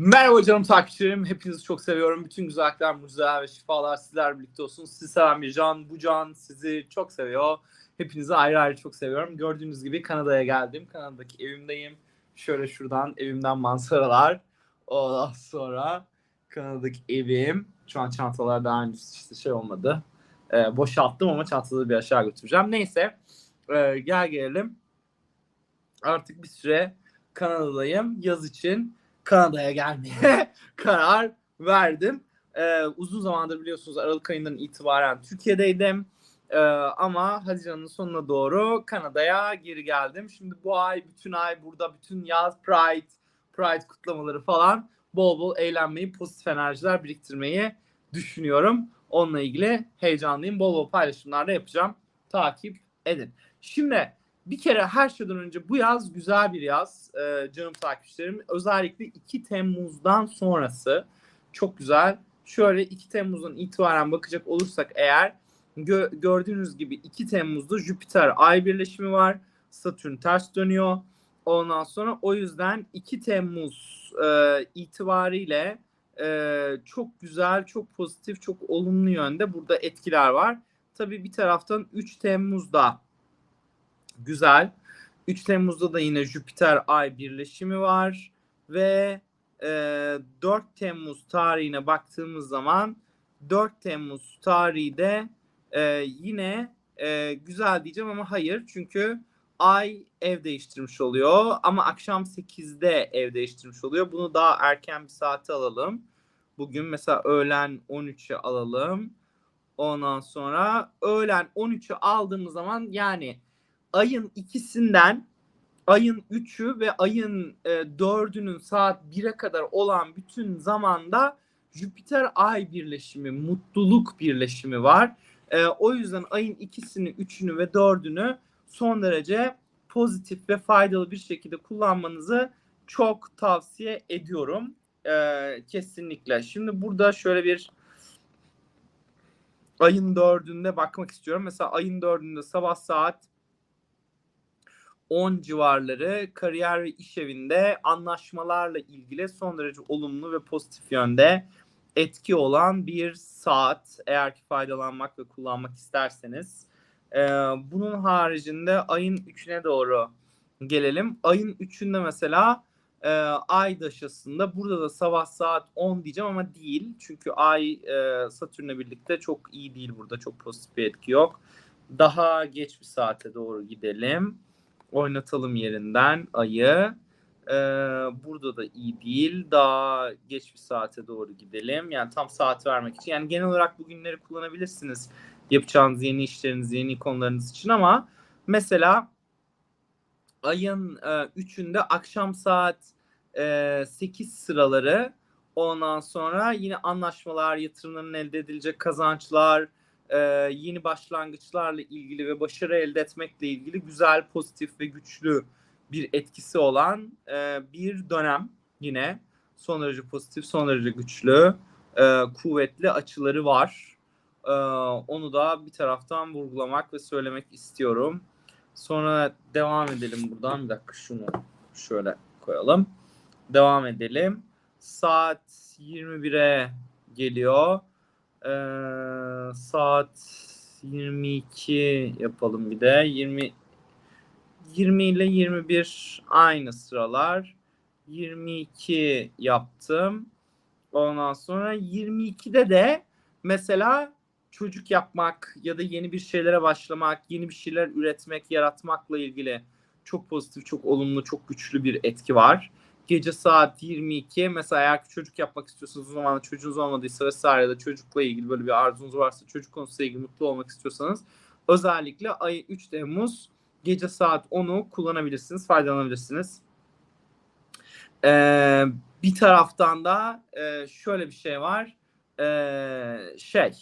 Merhaba canım takipçilerim. Hepinizi çok seviyorum. Bütün güzellikler, mucizeler ve şifalar sizler birlikte olsun. Sizi seven bir can, bu can sizi çok seviyor. Hepinizi ayrı ayrı çok seviyorum. Gördüğünüz gibi Kanada'ya geldim. Kanada'daki evimdeyim. Şöyle şuradan evimden manzaralar. Ondan sonra Kanada'daki evim. Şu an çantalar daha henüz işte şey olmadı. Ee, boşalttım ama çantaları bir aşağı götüreceğim. Neyse. Ee, gel gelelim. Artık bir süre Kanada'dayım. Yaz için Kanada'ya gelmeye karar verdim. Ee, uzun zamandır biliyorsunuz Aralık ayından itibaren Türkiye'deydim. Ee, ama Haziran'ın sonuna doğru Kanada'ya geri geldim. Şimdi bu ay bütün ay burada bütün yaz Pride, Pride kutlamaları falan bol bol eğlenmeyi, pozitif enerjiler biriktirmeyi düşünüyorum. Onunla ilgili heyecanlıyım. Bol bol paylaşımlar da yapacağım. Takip edin. Şimdi bir kere her şeyden önce bu yaz güzel bir yaz ee, canım takipçilerim. Özellikle 2 Temmuz'dan sonrası çok güzel. Şöyle 2 Temmuz'dan itibaren bakacak olursak eğer gö- gördüğünüz gibi 2 Temmuz'da Jüpiter Ay birleşimi var. Satürn ters dönüyor. Ondan sonra o yüzden 2 Temmuz e, itibariyle e, çok güzel, çok pozitif, çok olumlu yönde burada etkiler var. Tabii bir taraftan 3 Temmuz'da güzel. 3 Temmuz'da da yine Jüpiter Ay birleşimi var ve e, 4 Temmuz tarihine baktığımız zaman 4 Temmuz tarihi de e, yine e, güzel diyeceğim ama hayır çünkü Ay ev değiştirmiş oluyor ama akşam 8'de ev değiştirmiş oluyor. Bunu daha erken bir saate alalım. Bugün mesela öğlen 13'e alalım. Ondan sonra öğlen 13'ü aldığımız zaman yani ayın ikisinden ayın 3'ü ve ayın e, 4'ünün saat 1'e kadar olan bütün zamanda Jüpiter Ay birleşimi, mutluluk birleşimi var. E, o yüzden ayın ikisini, üçünü ve dördünü son derece pozitif ve faydalı bir şekilde kullanmanızı çok tavsiye ediyorum. E, kesinlikle. Şimdi burada şöyle bir ayın dördünde bakmak istiyorum. Mesela ayın dördünde sabah saat 10 civarları kariyer ve iş evinde anlaşmalarla ilgili son derece olumlu ve pozitif yönde etki olan bir saat eğer ki faydalanmak ve kullanmak isterseniz. Ee, bunun haricinde ayın 3'üne doğru gelelim. Ayın 3'ünde mesela e, ay daşasında burada da sabah saat 10 diyeceğim ama değil. Çünkü ay e, Satürn'le birlikte çok iyi değil burada. Çok pozitif bir etki yok. Daha geç bir saate doğru gidelim oynatalım yerinden ayı. Ee, burada da iyi değil. Daha geç bir saate doğru gidelim. Yani tam saat vermek için. Yani genel olarak bu günleri kullanabilirsiniz. Yapacağınız yeni işleriniz, yeni konularınız için ama mesela ayın e, 3'ünde akşam saat e, 8 sıraları ondan sonra yine anlaşmalar, yatırımların elde edilecek kazançlar, e, yeni başlangıçlarla ilgili ve başarı elde etmekle ilgili güzel, pozitif ve güçlü bir etkisi olan e, bir dönem yine son derece pozitif, son derece güçlü, e, kuvvetli açıları var. E, onu da bir taraftan vurgulamak ve söylemek istiyorum. Sonra devam edelim buradan. Bir dakika şunu şöyle koyalım. Devam edelim. Saat 21'e geliyor. Ee, saat 22 yapalım bir de. 20 20 ile 21 aynı sıralar. 22 yaptım. Ondan sonra 22'de de mesela çocuk yapmak ya da yeni bir şeylere başlamak, yeni bir şeyler üretmek, yaratmakla ilgili çok pozitif, çok olumlu, çok güçlü bir etki var gece saat 22 mesela eğer çocuk yapmak istiyorsanız o zaman çocuğunuz olmadıysa vesaire ya da çocukla ilgili böyle bir arzunuz varsa çocuk konusuyla ilgili mutlu olmak istiyorsanız özellikle ay 3 Temmuz gece saat 10'u kullanabilirsiniz, faydalanabilirsiniz. Ee, bir taraftan da e, şöyle bir şey var. Ee, şey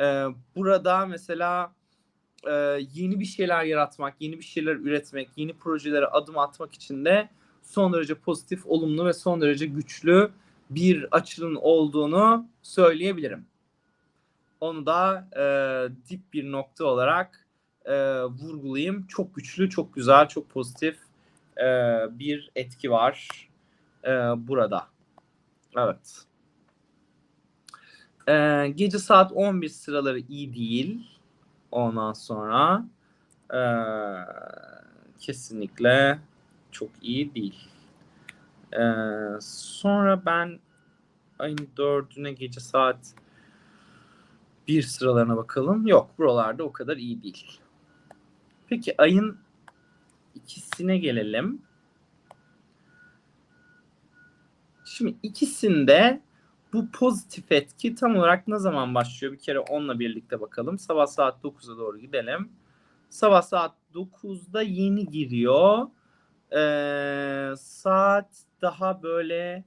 e, burada mesela e, yeni bir şeyler yaratmak, yeni bir şeyler üretmek, yeni projelere adım atmak için de son derece pozitif, olumlu ve son derece güçlü bir açının olduğunu söyleyebilirim. Onu da e, dip bir nokta olarak e, vurgulayayım. Çok güçlü, çok güzel, çok pozitif e, bir etki var e, burada. Evet. Ee, gece saat 11 sıraları iyi değil. Ondan sonra ee, kesinlikle çok iyi değil. Ee, sonra ben ayın dördüne gece saat bir sıralarına bakalım. Yok buralarda o kadar iyi değil. Peki ayın ikisine gelelim. Şimdi ikisinde bu pozitif etki tam olarak ne zaman başlıyor? Bir kere onunla birlikte bakalım. Sabah saat 9'a doğru gidelim. Sabah saat 9'da yeni giriyor. Ee, saat daha böyle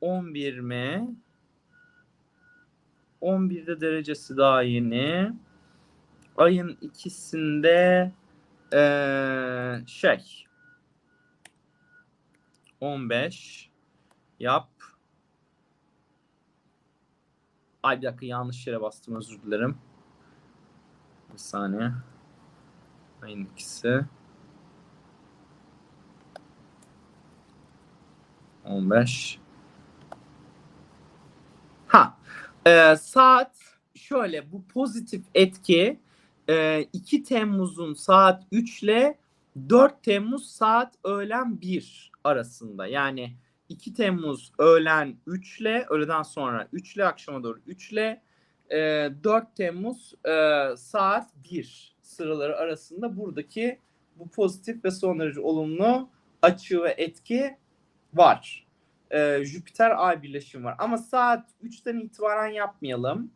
11 mi? 11'de derecesi daha yeni. Ayın ikisinde ee, şey 15 yap. Ay bir dakika yanlış yere bastım özür dilerim. Bir saniye. Ayın ikisi. 15. Ha. E, saat şöyle bu pozitif etki e, 2 Temmuz'un saat 3 ile 4 Temmuz saat öğlen 1 arasında. Yani 2 Temmuz öğlen 3 ile öğleden sonra 3 ile akşama doğru 3 ile e, 4 Temmuz e, saat 1 sıraları arasında buradaki bu pozitif ve son derece olumlu açı ve etki var. E, Jüpiter Ay birleşimi var. Ama saat 3'ten itibaren yapmayalım.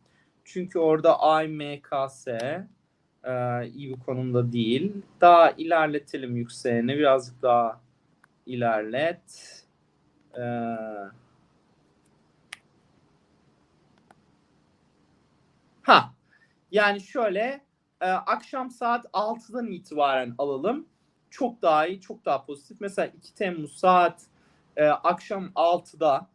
Çünkü orada Ay MKS e, iyi bir konumda değil. Daha ilerletelim yükseğini. Birazcık daha ilerlet. Ee, ha yani şöyle e, akşam saat 6'dan itibaren alalım. Çok daha iyi, çok daha pozitif. Mesela 2 Temmuz saat e, akşam 6'da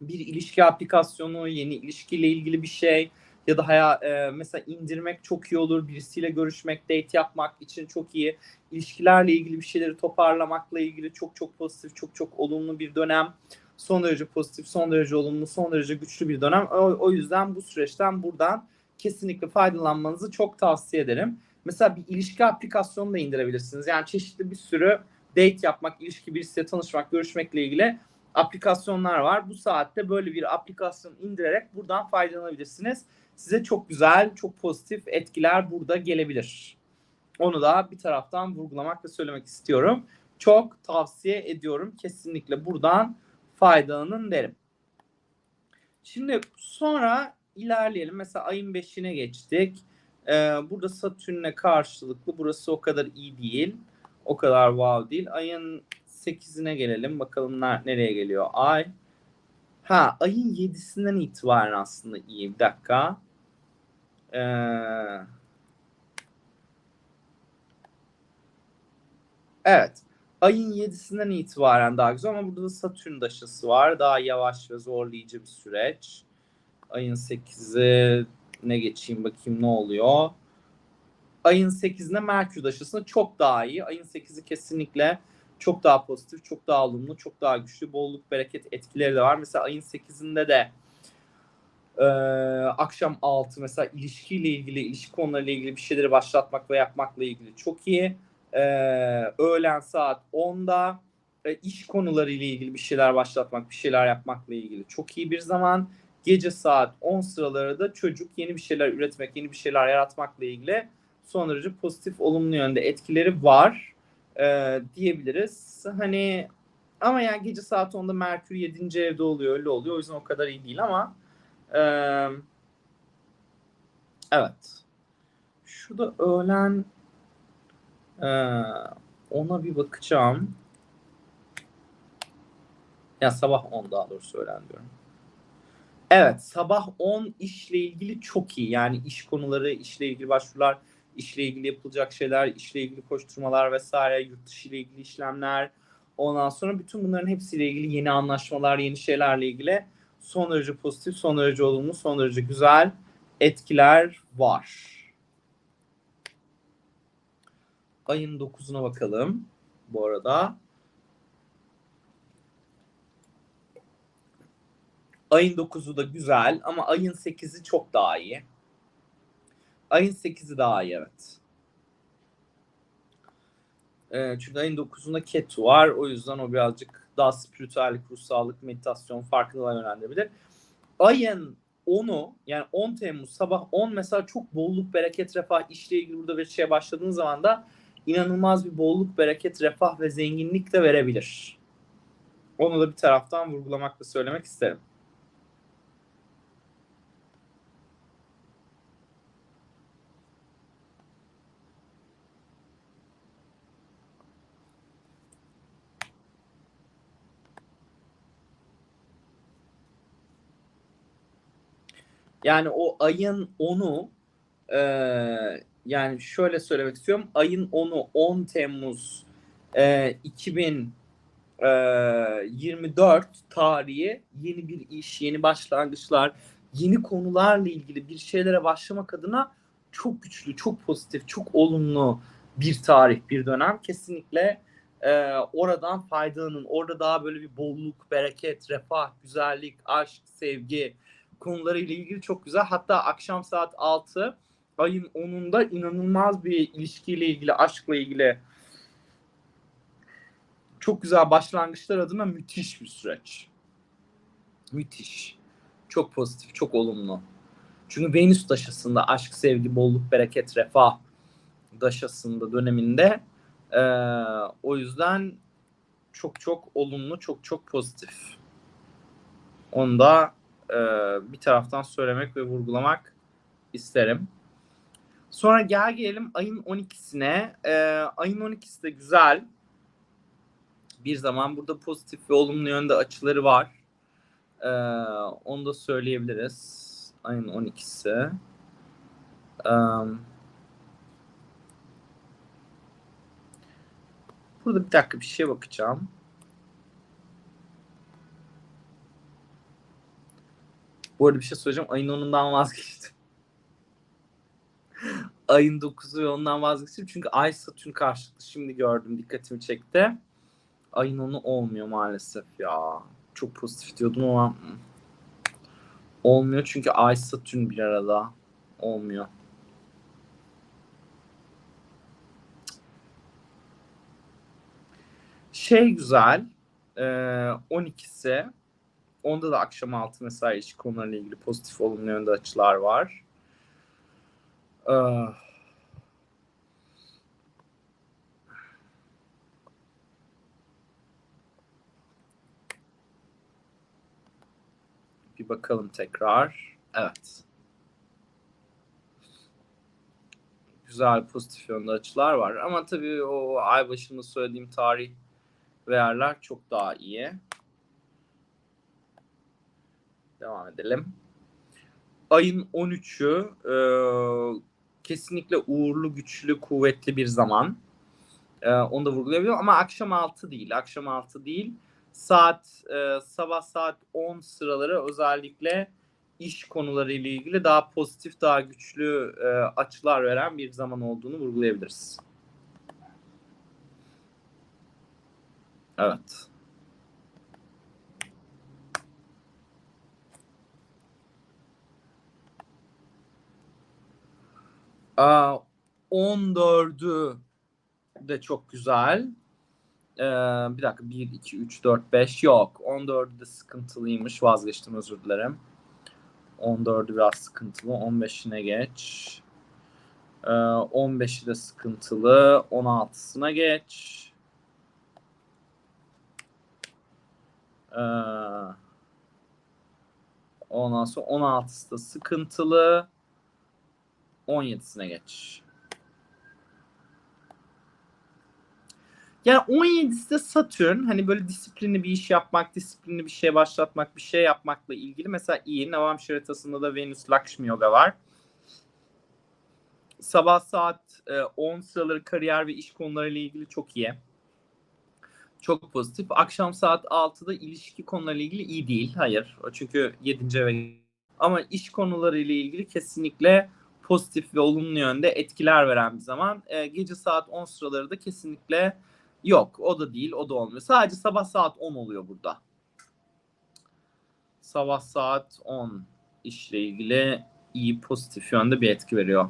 bir ilişki aplikasyonu, yeni ilişkiyle ilgili bir şey ya da haya, e, mesela indirmek çok iyi olur. Birisiyle görüşmek, date yapmak için çok iyi. İlişkilerle ilgili bir şeyleri toparlamakla ilgili çok çok pozitif, çok çok olumlu bir dönem. Son derece pozitif, son derece olumlu, son derece güçlü bir dönem. O, o yüzden bu süreçten buradan kesinlikle faydalanmanızı çok tavsiye ederim. Mesela bir ilişki aplikasyonu da indirebilirsiniz. Yani çeşitli bir sürü date yapmak, ilişki birisiyle tanışmak, görüşmekle ilgili aplikasyonlar var. Bu saatte böyle bir aplikasyon indirerek buradan faydalanabilirsiniz. Size çok güzel, çok pozitif etkiler burada gelebilir. Onu da bir taraftan vurgulamak ve söylemek istiyorum. Çok tavsiye ediyorum. Kesinlikle buradan faydalanın derim. Şimdi sonra ilerleyelim. Mesela ayın 5'ine geçtik. Ee, burada Satürn'e karşılıklı. Burası o kadar iyi değil. O kadar wow değil. Ayın 8'ine gelelim. Bakalım nereye geliyor ay. Ha ayın 7'sinden itibaren aslında iyi. Bir dakika. Ee, evet. Ayın 7'sinden itibaren daha güzel ama burada da Satürn daşısı var. Daha yavaş ve zorlayıcı bir süreç. Ayın 8'i ne geçeyim bakayım ne oluyor. Ayın 8'inde Merkür daşısında çok daha iyi. Ayın 8'i kesinlikle çok daha pozitif, çok daha olumlu, çok daha güçlü, bolluk, bereket etkileri de var. Mesela ayın 8'inde de e, akşam 6 mesela ilişkiyle ilgili, ilişki konularıyla ilgili bir şeyleri başlatmak ve yapmakla ilgili çok iyi. E, öğlen saat 10'da e, iş konularıyla ilgili bir şeyler başlatmak, bir şeyler yapmakla ilgili çok iyi bir zaman. Gece saat 10 sıraları da çocuk yeni bir şeyler üretmek, yeni bir şeyler yaratmakla ilgili son derece pozitif, olumlu yönde etkileri var e, diyebiliriz. Hani ama yani gece saat 10'da Merkür 7. evde oluyor, öyle oluyor. O yüzden o kadar iyi değil ama e, evet. Şurada öğlen e, ona bir bakacağım. Ya sabah 10 daha doğrusu öğlen diyorum. Evet sabah 10 işle ilgili çok iyi. Yani iş konuları, işle ilgili başvurular, işle ilgili yapılacak şeyler, işle ilgili koşturmalar vesaire, yurt dışı ile ilgili işlemler. Ondan sonra bütün bunların hepsiyle ilgili yeni anlaşmalar, yeni şeylerle ilgili son derece pozitif, son derece olumlu, son derece güzel etkiler var. Ayın 9'una bakalım bu arada. Ayın 9'u da güzel ama ayın 8'i çok daha iyi. Ayın 8'i daha iyi evet. Ee, çünkü ayın 9'unda Ketu var. O yüzden o birazcık daha spiritüellik, ruhsallık, meditasyon, farkındalığa yönlendirebilir. Ayın 10'u yani 10 Temmuz sabah 10 mesela çok bolluk, bereket, refah işle ilgili burada bir şeye başladığın zaman da inanılmaz bir bolluk, bereket, refah ve zenginlik de verebilir. Onu da bir taraftan vurgulamakla söylemek isterim. Yani o ayın 10'u e, yani şöyle söylemek istiyorum. Ayın 10'u 10 Temmuz e, 2024 tarihi yeni bir iş, yeni başlangıçlar, yeni konularla ilgili bir şeylere başlamak adına çok güçlü, çok pozitif, çok olumlu bir tarih, bir dönem. Kesinlikle e, oradan faydalanın. Orada daha böyle bir bolluk, bereket, refah, güzellik, aşk, sevgi, konularıyla ilgili çok güzel. Hatta akşam saat 6 ayın 10'unda inanılmaz bir ilişkiyle ilgili, aşkla ilgili çok güzel başlangıçlar adına müthiş bir süreç. Müthiş. Çok pozitif, çok olumlu. Çünkü Venüs daşasında aşk, sevgi, bolluk, bereket, refah daşasında döneminde ee, o yüzden çok çok olumlu, çok çok pozitif. Onu da e, bir taraftan söylemek ve vurgulamak isterim. Sonra gel gelelim ayın 12'sine. E, ayın 12'si de güzel. Bir zaman burada pozitif ve olumlu yönde açıları var. E, onu da söyleyebiliriz. Ayın 12'si. Um, burada bir dakika bir şeye bakacağım. Bu arada bir şey söyleyeceğim. Ayın 10'undan vazgeçtim. Ayın 9'u ve ondan vazgeçtim. Çünkü Ay Satürn karşıtı şimdi gördüm. Dikkatimi çekti. Ayın 10'u olmuyor maalesef ya. Çok pozitif diyordum ama olmuyor çünkü Ay Satürn bir arada. Olmuyor. Şey güzel. 12'si Onda da akşam altı mesai iş konularıyla ilgili pozitif olumlu yönde açılar var. Ee, bir bakalım tekrar. Evet. Güzel pozitif yönde açılar var. Ama tabii o ay başında söylediğim tarih ve yerler çok daha iyi. Devam edelim. Ayın 13'ü e, kesinlikle uğurlu, güçlü, kuvvetli bir zaman. E, onu da vurgulayabilirim ama akşam 6 değil. Akşam 6 değil. Saat e, sabah saat 10 sıraları özellikle iş konuları ile ilgili daha pozitif, daha güçlü e, açılar veren bir zaman olduğunu vurgulayabiliriz. Evet. 14'ü de çok güzel. Ee, bir dakika 1, 2, 3, 4, 5 yok. 14'ü de sıkıntılıymış. Vazgeçtim özür dilerim. 14'ü biraz sıkıntılı. 15'ine geç. Ee, 15'i de sıkıntılı. 16'sına geç. Ee, ondan sonra 16'sı da sıkıntılı. 17'sine geç. Yani 17'si Satürn hani böyle disiplinli bir iş yapmak, disiplinli bir şey başlatmak, bir şey yapmakla ilgili mesela iyi. Navam Şeritası'nda da Venüs Lakshmi Yoga var. Sabah saat 10 sıraları kariyer ve iş konularıyla ilgili çok iyi. Çok pozitif. Akşam saat 6'da ilişki konularıyla ilgili iyi değil. Hayır. Çünkü 7. eve ama iş konularıyla ilgili kesinlikle pozitif ve olumlu yönde etkiler veren bir zaman. E, gece saat 10 sıraları da kesinlikle yok. O da değil, o da olmuyor. Sadece sabah saat 10 oluyor burada. sabah saat 10 işle ilgili iyi pozitif yönde bir etki veriyor.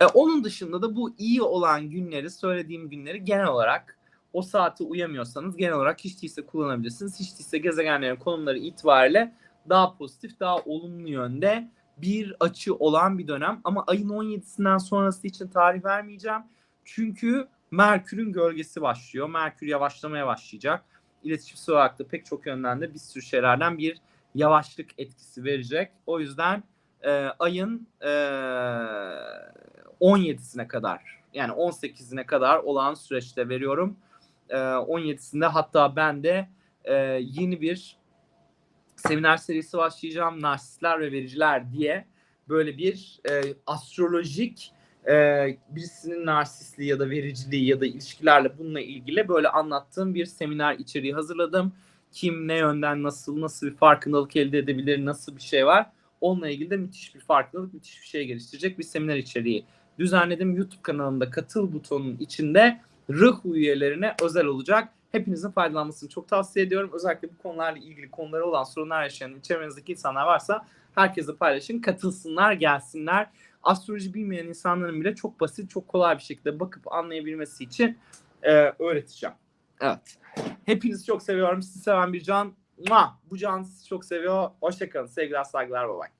E, onun dışında da bu iyi olan günleri söylediğim günleri genel olarak o saate uyamıyorsanız genel olarak hiç değilse kullanabilirsiniz. Hiç değilse gezegenlerin konumları itibariyle daha pozitif, daha olumlu yönde bir açı olan bir dönem. Ama ayın 17'sinden sonrası için tarih vermeyeceğim. Çünkü Merkür'ün gölgesi başlıyor. Merkür yavaşlamaya başlayacak. İletişimsel olarak da pek çok yönden de bir sürü şeylerden bir yavaşlık etkisi verecek. O yüzden e, ayın e, 17'sine kadar yani 18'ine kadar olan süreçte veriyorum. E, 17'sinde hatta ben de e, yeni bir seminer serisi başlayacağım. Narsistler ve vericiler diye böyle bir e, astrolojik e, birisinin narsistliği ya da vericiliği ya da ilişkilerle bununla ilgili böyle anlattığım bir seminer içeriği hazırladım. Kim ne yönden nasıl nasıl bir farkındalık elde edebilir nasıl bir şey var. Onunla ilgili de müthiş bir farkındalık, müthiş bir şey geliştirecek bir seminer içeriği düzenledim. YouTube kanalında katıl butonunun içinde RIH üyelerine özel olacak. Hepinizin faydalanmasını çok tavsiye ediyorum. Özellikle bu konularla ilgili konuları olan sorunlar yaşayan çevrenizdeki insanlar varsa herkese paylaşın. Katılsınlar, gelsinler. Astroloji bilmeyen insanların bile çok basit, çok kolay bir şekilde bakıp anlayabilmesi için e, öğreteceğim. Evet. Hepinizi çok seviyorum. Sizi seven bir can. Mua! Bu can sizi çok seviyor. Hoşçakalın. Sevgiler, saygılar. Bye bye.